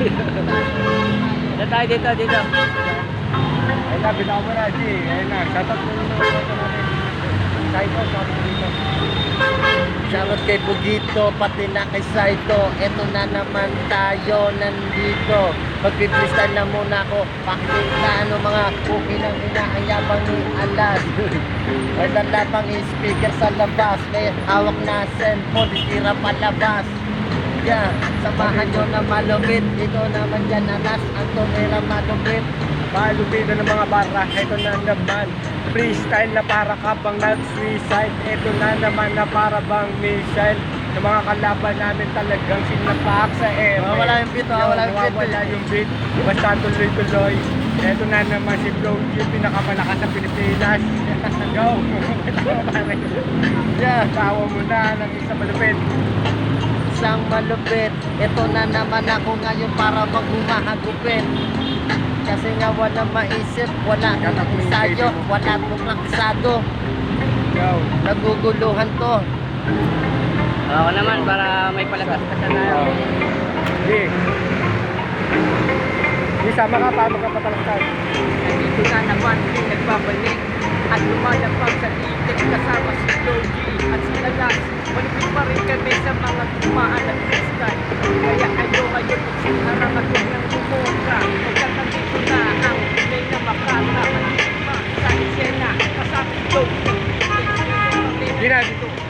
Dito tayo dito, dito. Ayun na, bitaw mo na, G. Ayun na, shoutout mo na. Saito, shoutout dito. Shoutout kay Bugito, pati na kay Saito. Eto na naman tayo nandito. Magpipristan na muna ako. Pakita ano mga cookie ng inaayabang ni Alas. May dalabang speaker sa labas. May hawak na cellphone, tira palabas. Yeah, samahan nyo na malupit. Dito naman dyan alas, ang tumira malupit. Malupito ng mga barra, ito na naman. Freestyle na para ka bang nag-suicide. Ito na naman na para bang missile. Yung mga kalaban namin talagang sinapak sa ere. Mawala yung beat, mawala yung beat. Mawala yung beat. Basta tuloy-tuloy. Ito na naman si Flow G, pinakamalakas sa Pilipinas. Go! yeah, tawa mo na ng isa malupit. Isang malupit. Ito na naman ako ngayon para maghumahagupin. Kasi nga wala maisip, wala yung ensayo, wala. Go! Naguguluhan to. Ako naman para may palakas-kasan tayo. Sige. Sige, sama ka pa, magkapatalakan. Nandito na naman nagbabalik At lumalapag kami sa mga tumaan at kristal. Kaya kayo ngayon magsiharap at huwag nang bumuka Magkakandito na ang tunay na makata sa eksena kasama Logi Sige na, dito.